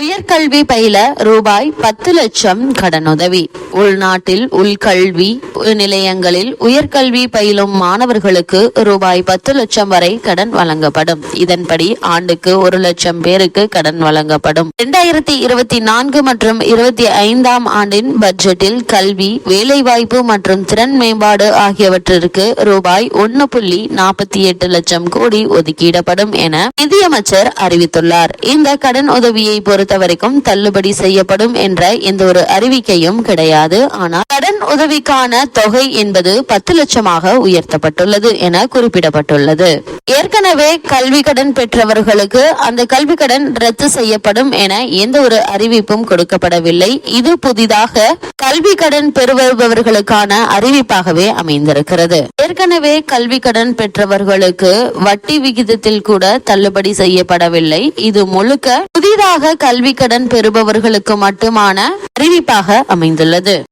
உயர்கல்வி பயில ரூபாய் பத்து லட்சம் கடனுதவி. உள்நாட்டில் உள்கல்வி நிலையங்களில் உயர்கல்வி பயிலும் மாணவர்களுக்கு ரூபாய் பத்து லட்சம் வரை கடன் வழங்கப்படும். இதன்படி ஆண்டுக்கு ஒரு லட்சம் பேருக்கு கடன் வழங்கப்படும். இரண்டாயிரத்தி இருபத்தி நான்கு மற்றும் இருபத்தி ஐந்தாம் ஆண்டின் பட்ஜெட்டில் கல்வி வேலைவாய்ப்பு மற்றும் திறன் மேம்பாடு ஆகியவற்றிற்கு ரூபாய் ஒன்னு புள்ளி நாற்பத்தி எட்டு லட்சம் கோடி ஒதுக்கிடப்படும் என நிதியமைச்சர் அறிவித்துள்ளார். இந்த கடன் உதவியை பொறுத்த வரைக்கும் தள்ளுபடி செய்யப்படும் என்ற எந்த ஒரு அறிவிக்கையும் கிடையாது. ஆனால் கடன் உதவிக்கான தொகை என்பது பத்து லட்சமாக உயர்த்தப்பட்டுள்ளது என குறிப்பிடப்பட்டுள்ளது. ஏற்கனவே கல்வி கடன் பெற்றவர்களுக்கு அந்த கல்வி கடன் ரத்து செய்யப்படும் என எந்த ஒரு அறிவிப்பும் கொடுக்கப்படவில்லை. இது புதிதாக கல்வி கடன் பெறுபவர்களுக்கான அறிவிப்பாகவே அமைந்திருக்கிறது. ஏற்கனவே கல்வி கடன் பெற்றவர்களுக்கு வட்டி விகிதத்தில் கூட தள்ளுபடி செய்யப்படவில்லை. இது முழுக்க புதிதாக கல்வி கல்வி கடன் பெறுபவர்களுக்கு மட்டுமான அறிவிப்பாக அமைந்துள்ளது.